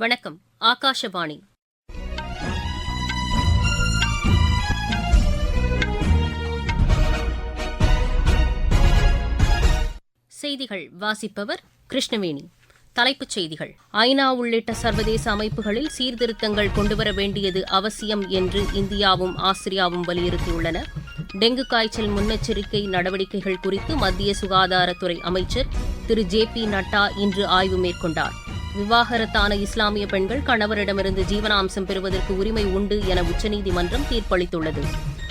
வணக்கம் ஆகாஷவாணி. செய்திகள் வாசிப்பவர் கிருஷ்ணவேணி. தலைப்புச் செய்திகள். ஐநா உள்ளிட்ட சர்வதேச அமைப்புகளில் சீர்திருத்தங்கள் கொண்டுவர வேண்டியது அவசியம் என்று இந்தியாவும் ஆஸ்திரியாவும் வலியுறுத்தியுள்ளன டெங்கு காய்ச்சல் முன்னெச்சரிக்கை நடவடிக்கைகள் குறித்து மத்திய சுகாதாரத்துறை அமைச்சர் திரு ஜே பி நட்டா இன்று ஆய்வு மேற்கொண்டார். விவாகரத்தான இஸ்லாமிய பெண்கள் கணவரிடமிருந்து ஜீவனாம்சம் பெறுவதற்கு உரிமை உண்டு என உச்சநீதிமன்றம் தீர்ப்பளித்துள்ளது.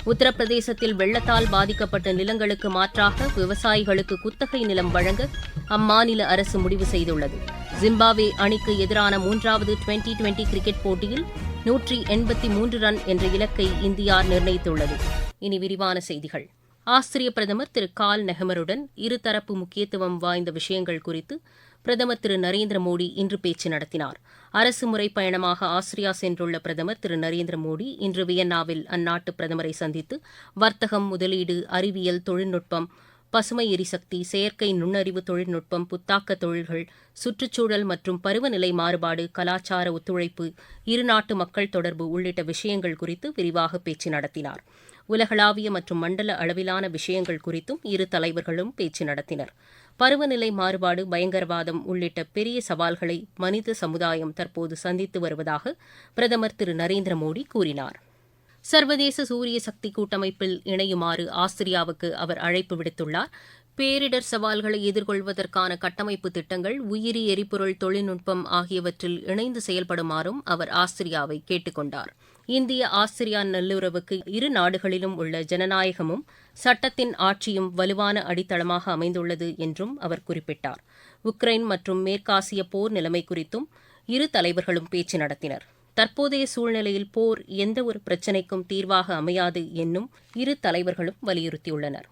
உத்தரப்பிரதேசத்தில் வெள்ளத்தால் பாதிக்கப்பட்ட நிலங்களுக்கு மாற்றாக விவசாயிகளுக்கு குத்தகை நிலம் வழங்க அம்மாநில அரசு முடிவு செய்துள்ளது. ஜிம்பாப்வே அணிக்கு எதிரான மூன்றாவது டுவெண்டி டுவெண்டி கிரிக்கெட் போட்டியில் நூற்றி எண்பத்தி மூன்று ரன் என்ற இலக்கை இந்தியா நிர்ணயித்துள்ளது. இனி விரிவான செய்திகள். ஆஸ்திரிய பிரதமர் திரு கால் நெஹமருடன் இருதரப்பு முக்கியத்துவம் வாய்ந்த விஷயங்கள் குறித்து பிரதமர் திரு நரேந்திர மோடி இன்று பேச்சு நடத்தினார். அரசு முறை பயணமாக ஆஸ்திரியா சென்றுள்ள பிரதமர் திரு நரேந்திர மோடி இன்று வியன்னாவில் அந்நாட்டு பிரதமரை சந்தித்து வர்த்தகம் முதலீடு அறிவியல் தொழில்நுட்பம் பசுமை எரிசக்தி செயற்கை நுண்ணறிவு தொழில்நுட்பம் புத்தாக்க தொழில்கள் சுற்றுச்சூழல் மற்றும் பருவநிலை மாறுபாடு கலாச்சார ஒத்துழைப்பு இருநாட்டு மக்கள் தொடர்பு உள்ளிட்ட விஷயங்கள் குறித்து விரிவாக பேச்சு நடத்தினார். உலகளாவிய மற்றும் மண்டல அளவிலான விஷயங்கள் குறித்தும் இரு தலைவர்களும் பேச்சு நடத்தினர். பருவநிலை மாறுபாடு பயங்கரவாதம் உள்ளிட்ட பெரிய சவால்களை மனித சமுதாயம் தற்போது சந்தித்து வருவதாக பிரதமர் திரு. நரேந்திர மோடி கூறினார். சர்வதேச சூரிய சக்தி கூட்டமைப்பில் இணையுமாறு ஆஸ்திரியாவுக்கு அவர் அழைப்பு விடுத்துள்ளார். பேரிடர் சவால்களை எதிர்கொள்வதற்கான கட்டமைப்பு திட்டங்கள் உயிரி எரிபொருள் தொழில்நுட்பம் ஆகியவற்றில் இணைந்து செயல்படுமாறும் அவர் ஆஸ்திரியாவை கேட்டுக்கொண்டார் இந்திய ஆஸ்திரியா நல்லுறவுக்கு இரு நாடுகளிலும் உள்ள ஜனநாயகமும் சட்டத்தின் ஆட்சியும் வலுவான அடித்தளமாக அமைந்துள்ளது என்றும் அவர் குறிப்பிட்டார். உக்ரைன் மற்றும் மேற்காசிய போர் நிலைமை குறித்தும் இரு தலைவர்களும் பேச்சு நடத்தினர். தற்போதைய சூழ்நிலையில் போர் எந்தவொரு பிரச்சினைக்கும் தீர்வாக அமையாது என்னும் இரு தலைவர்களும் வலியுறுத்தியுள்ளனர்.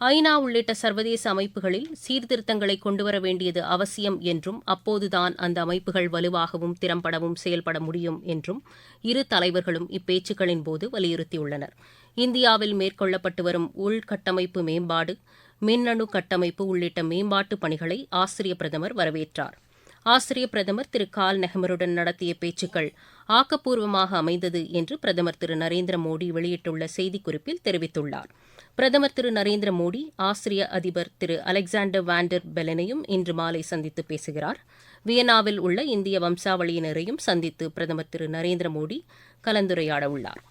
ஐநா உள்ளிட்ட சர்வதேச அமைப்புகளில் சீர்திருத்தங்களை கொண்டுவர வேண்டியது அவசியம் என்றும் அப்போதுதான் அந்த அமைப்புகள் வலுவாகவும் திறம்படவும் செயல்பட முடியும் என்றும் இரு தலைவர்களும் இப்பேச்சுக்களின் போது வலியுறுத்தியுள்ளனர். இந்தியாவில் மேற்கொள்ளப்பட்டு வரும் உள்கட்டமைப்பு மேம்பாடு மின்னணு கட்டமைப்பு உள்ளிட்ட மேம்பாட்டு பணிகளை ஆசிரிய பிரதமர் வரவேற்றார். ஆசிரிய பிரதமர் திரு. கால் நெஹமருடன் நடத்திய பேச்சுக்கள் ஆக்கப்பூர்வமாக அமைந்தது என்று பிரதமர் திரு. நரேந்திர மோடி வெளியிட்டுள்ள செய்திக்குறிப்பில் தெரிவித்துள்ளார். பிரதமர் திரு நரேந்திர மோடி ஆஸ்திரிய அதிபர் திரு அலெக்சாண்டர் வாண்டர் பெலனையும் இன்று மாலை சந்தித்து பேசுகிறார். வியன்னாவில் உள்ள இந்திய வம்சாவளியினரையும் சந்தித்து பிரதமர் திரு நரேந்திர மோடி கலந்துரையாட உள்ளார்.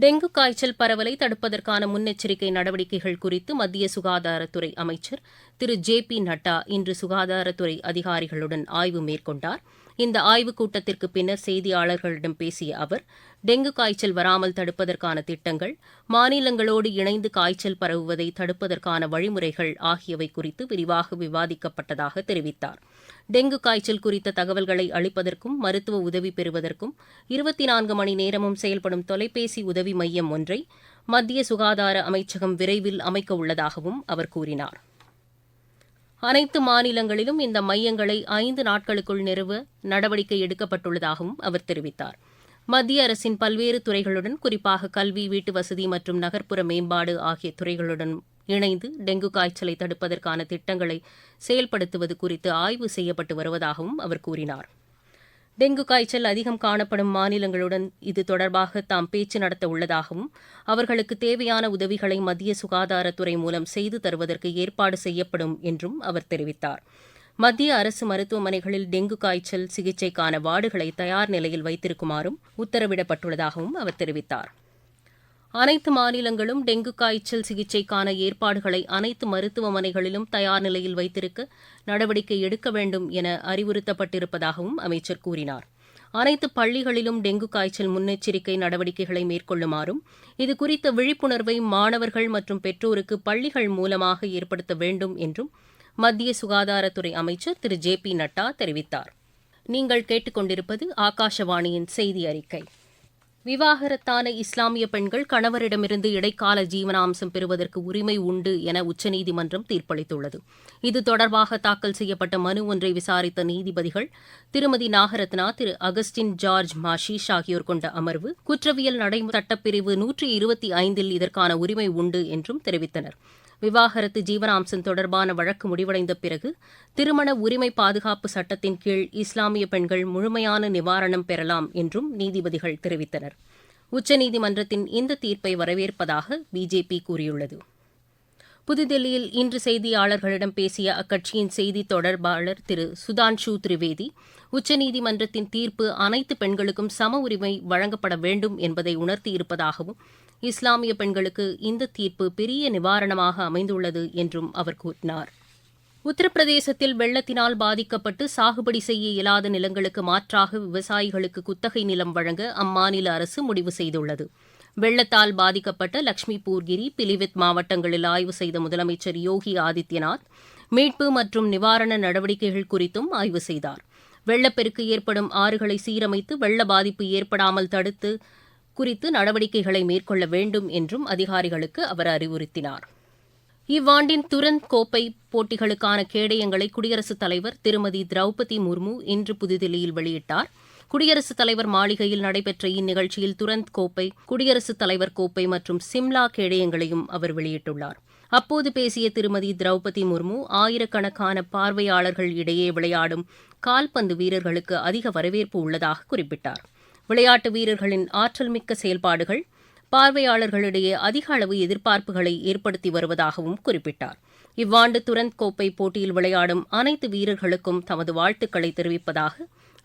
டெங்கு காய்ச்சல் பரவலை தடுப்பதற்கான முன்னெச்சரிக்கை நடவடிக்கைகள் குறித்து மத்திய சுகாதாரத்துறை அமைச்சர் திரு ஜே பி நட்டா இன்று சுகாதாரத்துறை அதிகாரிகளுடன் ஆய்வு மேற்கொண்டார். இந்த ஆய்வுக் கூட்டத்திற்கு பின்னர் செய்தியாளர்களிடம் பேசிய அவர் டெங்கு காய்ச்சல் வராமல் தடுப்பதற்கான திட்டங்கள் மாநிலங்களோடு இணைந்து காய்ச்சல் பரவுவதை தடுப்பதற்கான வழிமுறைகள் ஆகியவை குறித்து விரிவாக விவாதிக்கப்பட்டதாக தெரிவித்தார். டெங்கு காய்ச்சல் குறித்த தகவல்களை அளிப்பதற்கும் மருத்துவ உதவி பெறுவதற்கும் இருபத்தி நான்கு மணி நேரமும் செயல்படும் தொலைபேசி உதவி மையம் ஒன்றை மத்திய சுகாதார அமைச்சகம் விரைவில் அமைக்க உள்ளதாகவும் அவர் கூறினார். அனைத்து மாநிலங்களிலும் இந்த மையங்களை ஐந்து நாட்களுக்குள் நிறுவ நடவடிக்கை எடுக்கப்பட்டுள்ளதாகவும் அவர் தெரிவித்தார். மத்திய அரசின் பல்வேறு துறைகளுடன் குறிப்பாக கல்வி வீட்டு வசதி மற்றும் நகர்ப்புற மேம்பாடு ஆகிய துறைகளுடன் இணைந்து டெங்கு காய்ச்சலை தடுப்பதற்கான திட்டங்களை செயல்படுத்துவது குறித்து ஆய்வு செய்யப்பட்டு வருவதாகவும் அவர் கூறினார். டெங்கு காய்ச்சல் அதிகம் காணப்படும் மாநிலங்களுடன் இது தொடர்பாக தாம் பேச்சு நடத்த உள்ளதாகவும் அவர்களுக்கு தேவையான உதவிகளை மத்திய சுகாதாரத்துறை மூலம் செய்து தருவதற்கு ஏற்பாடு செய்யப்படும் என்றும் அவர் தெரிவித்தார். மத்திய அரசு மருத்துவமனைகளில் டெங்கு காய்ச்சல் சிகிச்சைக்கான வார்டுகளை தயார் நிலையில் வைத்திருக்குமாறும் உத்தரவிடப்பட்டுள்ளதாகவும் அவர் தெரிவித்தார். அனைத்து மாநிலங்களும் டெங்கு காய்ச்சல் சிகிச்சைக்கான ஏற்பாடுகளை அனைத்து மருத்துவமனைகளிலும் தயார் நிலையில் வைத்திருக்க நடவடிக்கை எடுக்க வேண்டும் என அறிவுறுத்தப்பட்டிருப்பதாகவும் அமைச்சர் கூறினார். அனைத்து பள்ளிகளிலும் டெங்கு காய்ச்சல் முன்னெச்சரிக்கை நடவடிக்கைகளை மேற்கொள்ளுமாறும் இதுகுறித்த விழிப்புணர்வை மாணவர்கள் மற்றும் பெற்றோருக்கு பள்ளிகள் மூலமாக ஏற்படுத்த வேண்டும் என்றும் மத்திய சுகாதாரத்துறை அமைச்சர் திரு. ஜே. பி. நட்டா தெரிவித்தார். நீங்கள் கேட்டுக்கொண்டிருப்பது ஆகாஷவாணியின் செய்தி அறிக்கை. விவாகரத்தான இஸ்லாமிய பெண்கள் கணவரிடமிருந்து இடைக்கால ஜீவனாம்சம் பெறுவதற்கு உரிமை உண்டு என உச்சநீதிமன்றம் தீர்ப்பளித்துள்ளது. இது தொடர்பாக தாக்கல் செய்யப்பட்ட மனு ஒன்றை விசாரித்த நீதிபதிகள் திருமதி நாகரத்னா திரு அகஸ்டின் ஜார்ஜ் மாஷிஷ் ஆகியோர் கொண்ட அமர்வு குற்றவியல் நடை சட்டப்பிரிவு நூற்றி இருபத்தி ஐந்தில் இதற்கான உரிமை உண்டு என்றும் தெரிவித்தனர். விவாகரத்து ஜீவனாம்சம் தொடர்பான வழக்கு முடிவடைந்த பிறகு திருமண உரிமை பாதுகாப்பு சட்டத்தின் கீழ் இஸ்லாமிய பெண்கள் முழுமையான நிவாரணம் பெறலாம் என்றும் நீதிபதிகள் தெரிவித்தனர். உச்சநீதிமன்றத்தின் இந்த தீர்ப்பை வரவேற்பதாக பிஜேபி கூறியுள்ளது. புதுதில்லியில் இன்று செய்தியாளர்களிடம் பேசிய அக்கட்சியின் செய்தி தொடர்பாளர் திரு சுதான்ஷு திரிவேதி உச்சநீதிமன்றத்தின் தீர்ப்பு அனைத்து பெண்களுக்கும் சம உரிமை வழங்கப்பட வேண்டும் என்பதை உணர்த்தியிருப்பதாகவும் இஸ்லாமிய பெண்களுக்கு இந்த தீர்ப்பு பெரிய நிவாரணமாக அமைந்துள்ளது என்றும் அவர் கூறினார். உத்தரப்பிரதேசத்தில் வெள்ளத்தினால் பாதிக்கப்பட்டு சாகுபடி செய்ய இயலாத நிலங்களுக்கு மாற்றாக விவசாயிகளுக்கு குத்தகை நிலம் வழங்க அம்மாநில அரசு முடிவு செய்துள்ளது. வெள்ளத்தால் பாதிக்கப்பட்ட லட்சுமிபூர்கிரி பிலிவித் மாவட்டங்களில் ஆய்வு செய்த முதலமைச்சர் யோகி ஆதித்யநாத் மீட்பு மற்றும் நிவாரண நடவடிக்கைகள் குறித்தும் ஆய்வு செய்தார். வெள்ளப்பெருக்கு ஏற்படும் ஆறுகளை சீரமைத்து வெள்ள பாதிப்பு ஏற்படாமல் தடுத்து குறித்து நடவடிக்கைகளை மேற்கொள்ள வேண்டும் என்றும் அதிகாரிகளுக்கு அவர் அறிவுறுத்தினார். இவ்வாண்டின் துரந்த் கோப்பை போட்டிகளுக்கான கேடயங்களை குடியரசுத் தலைவர் திருமதி திரௌபதி முர்மு இன்று புதுதில்லியில் வெளியிட்டார். குடியரசுத் தலைவர் மாளிகையில் நடைபெற்ற இந்நிகழ்ச்சியில் துரந்த் கோப்பை குடியரசுத் தலைவர் கோப்பை மற்றும் சிம்லா கேடயங்களையும் அவர் வெளியிட்டுள்ளார். அப்போது பேசிய திருமதி திரௌபதி முர்மு ஆயிரக்கணக்கான பார்வையாளர்கள் இடையே விளையாடும் கால்பந்து வீரர்களுக்கு அதிக வரவேற்பு உள்ளதாக குறிப்பிட்டார். விளையாட்டு வீரர்களின் ஆற்றல் மிக்க செயல்பாடுகள் பார்வையாளர்களிடையே அதிக அளவு எதிர்பார்ப்புகளை ஏற்படுத்தி வருவதாகவும் குறிப்பிட்டார். இவ்வாண்டு துரந்த் கோப்பை போட்டியில் விளையாடும் அனைத்து வீரர்களுக்கும் தமது வாழ்த்துக்களை தெரிவிப்பதாக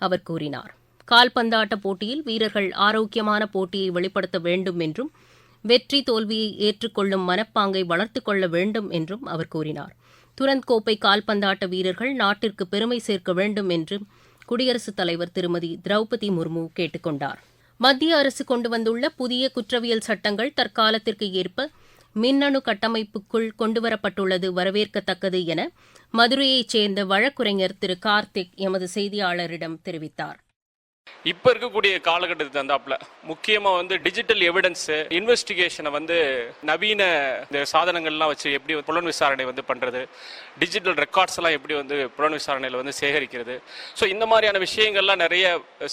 அவர் கூறினார். கால்பந்தாட்ட போட்டியில் வீரர்கள் ஆரோக்கியமான போட்டியை வெளிப்படுத்த வேண்டும் என்றும் வெற்றி தோல்வியை ஏற்றுக்கொள்ளும் மனப்பாங்கை வளர்த்து கொள்ள வேண்டும் என்றும் அவர் கூறினார். துரந்த் கோப்பை கால்பந்தாட்ட வீரர்கள் நாட்டிற்கு பெருமை சேர்க்க வேண்டும் என்றும் குடியரசுத் தலைவர் திருமதி திரௌபதி முர்மு கேட்டுக் கொண்டார். மத்திய அரசு கொண்டு வந்துள்ள புதிய குற்றவியல் சட்டங்கள் தற்காலத்திற்கு ஏற்ப மின்னணு கட்டமைப்புக்குள் கொண்டுவரப்பட்டுள்ளது வரவேற்கத்தக்கது என மதுரையைச் சேர்ந்த வழக்குரைஞர் திரு கார்த்திக் எமது செய்தியாளரிடம் தெரிவித்தார். இப்போ இருக்கக்கூடிய காலகட்டத்துக்கு தந்தாப்புல முக்கியமாக வந்து டிஜிட்டல் எவிடன்ஸ் இன்வெஸ்டிகேஷனை வந்து நவீன இந்த சாதனங்கள்லாம் வச்சு எப்படி புலன் விசாரணை வந்து பண்ணுறது டிஜிட்டல் ரெக்கார்ட்ஸ் எல்லாம் எப்படி வந்து புலன் விசாரணையில் வந்து சேகரிக்கிறது. ஸோ இந்த மாதிரியான விஷயங்கள்லாம் நிறைய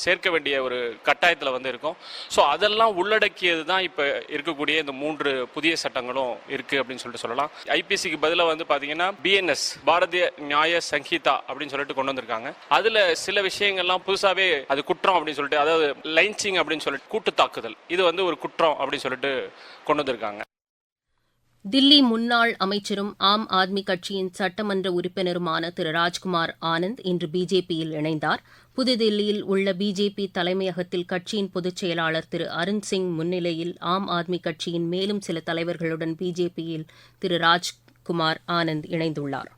சேர்க்க வேண்டிய ஒரு கட்டாயத்தில் வந்து இருக்கும். ஸோ அதெல்லாம் உள்ளடக்கியது தான் இப்போ இருக்கக்கூடிய இந்த மூன்று புதிய சட்டங்களும் இருக்குது அப்படின்னு சொல்லிட்டு சொல்லலாம். ஐபிசிக்கு பதிலாக வந்து பார்த்தீங்கன்னா பிஎன்எஸ் பாரதிய நியாய சங்கீதா அப்படின்னு சொல்லிட்டு கொண்டு வந்திருக்காங்க. அதில் சில விஷயங்கள்லாம் புதுசாகவே அது குற்றம் அப்படின்னு சொல்லிட்டு அதாவது லைன்சிங் அப்படின்னு சொல்லிட்டு கூட்டு தாக்குதல் இது வந்து ஒரு குற்றம் அப்படின்னு சொல்லிட்டு கொண்டு வந்திருக்காங்க. தில்லி முன்னாள் அமைச்சரும் ஆம் ஆத்மி கட்சியின் சட்டமன்ற உறுப்பினருமான திரு ராஜ்குமார் ஆனந்த் இன்று பிஜேபியில் இணைந்தார். புதுதில்லியில் உள்ள பிஜேபி தலைமையகத்தில் கட்சியின் பொதுச் செயலாளர் திரு அருண் சிங் முன்னிலையில் ஆம் ஆத்மி கட்சியின் மேலும் சில தலைவர்களுடன் பிஜேபியில் திரு ராஜ்குமார் ஆனந்த் இணைந்துள்ளார்.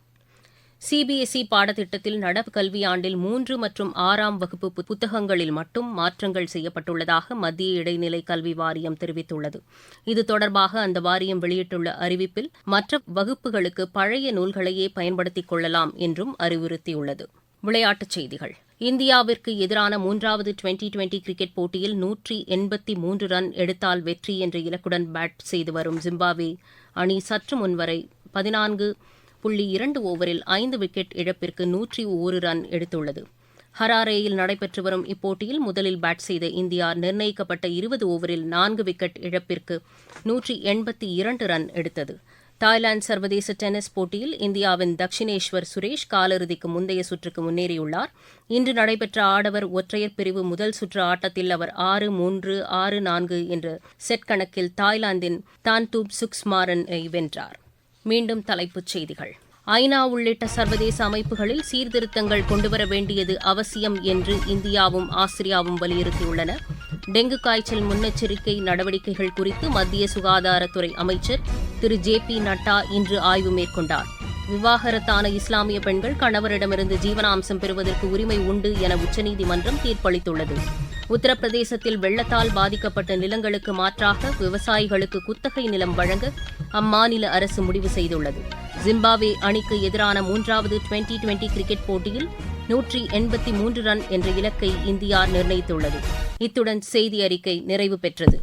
சிபிஎஸ்இ பாடத்திட்டத்தில் நடப்பு கல்வியாண்டில் மூன்று மற்றும் ஆறாம் வகுப்பு புத்தகங்களில் மட்டும் மாற்றங்கள் செய்யப்பட்டுள்ளதாக மத்திய இடைநிலை கல்வி வாரியம் தெரிவித்துள்ளது. இது தொடர்பாக அந்த வாரியம் வெளியிட்டுள்ள அறிவிப்பில் மற்ற வகுப்புகளுக்கு பழைய நூல்களையே பயன்படுத்திக் கொள்ளலாம் என்றும் அறிவுறுத்தியுள்ளது. விளையாட்டுச் செய்திகள். இந்தியாவிற்கு எதிரான மூன்றாவது டுவெண்டி டுவெண்டி கிரிக்கெட் போட்டியில் நூற்றி எண்பத்தி மூன்று ரன் எடுத்தால் வெற்றி என்ற இலக்குடன் பேட் செய்து வரும் ஜிம்பாப்வே அணி சற்று முன்வரை பதினான்கு புள்ளி இரண்டு ஓவரில் ஐந்து விக்கெட் இழப்பிற்கு நூற்றி ஒரு ரன் எடுத்துள்ளது. ஹராரேயில் நடைபெற்று வரும் இப்போட்டியில் முதலில் பேட் செய்த இந்தியா நிர்ணயிக்கப்பட்ட இருபது ஓவரில் நான்கு விக்கெட் இழப்பிற்கு நூற்றி எண்பத்தி இரண்டு ரன் எடுத்தது. தாய்லாந்து சர்வதேச டென்னிஸ் போட்டியில் இந்தியாவின் தக்ஷினேஸ்வர் சுரேஷ் காலிறுதிக்கு முந்தைய சுற்றுக்கு முன்னேறியுள்ளார். இன்று நடைபெற்ற ஆடவர் ஒற்றையர் பிரிவு முதல் சுற்று ஆட்டத்தில் அவர் ஆறு மூன்று ஆறு நான்கு என்ற செட் கணக்கில் தாய்லாந்தின் தான்தூப் சுக்ஸ்மாரனை வென்றார். மீண்டும் தலைப்புச் செய்திகள். ஐநா உள்ளிட்ட சர்வதேச அமைப்புகளில் சீர்திருத்தங்கள் கொண்டுவர வேண்டியது அவசியம் என்று இந்தியாவும் ஆஸ்திரியாவும் வலியுறுத்தியுள்ளன. டெங்கு காய்ச்சல் முன்னெச்சரிக்கை நடவடிக்கைகள் குறித்து மத்திய சுகாதாரத்துறை அமைச்சர் திரு. ஜே. பி. நட்டா இன்று ஆய்வு மேற்கொண்டார். விவாகரத்தான இஸ்லாமிய பெண்கள் கணவரிடமிருந்து ஜீவனாம்சம் பெறுவதற்கு உரிமை உண்டு என உச்சநீதிமன்றம் தீர்ப்பளித்துள்ளது. உத்தரப்பிரதேசத்தில் வெள்ளத்தால் பாதிக்கப்பட்ட நிலங்களுக்கு மாற்றாக விவசாயிகளுக்கு குத்தகை நிலம் வழங்க அம்மாநில அரசு முடிவு செய்துள்ளது. ஜிம்பாப்வே அணிக்கு எதிரான மூன்றாவது டுவெண்டி டுவெண்டி கிரிக்கெட் போட்டியில் நூற்றி எண்பத்தி மூன்று ரன் என்ற இலக்கை இந்தியா நிர்ணயித்துள்ளது. இத்துடன் செய்தி அறிக்கை நிறைவு பெற்றது.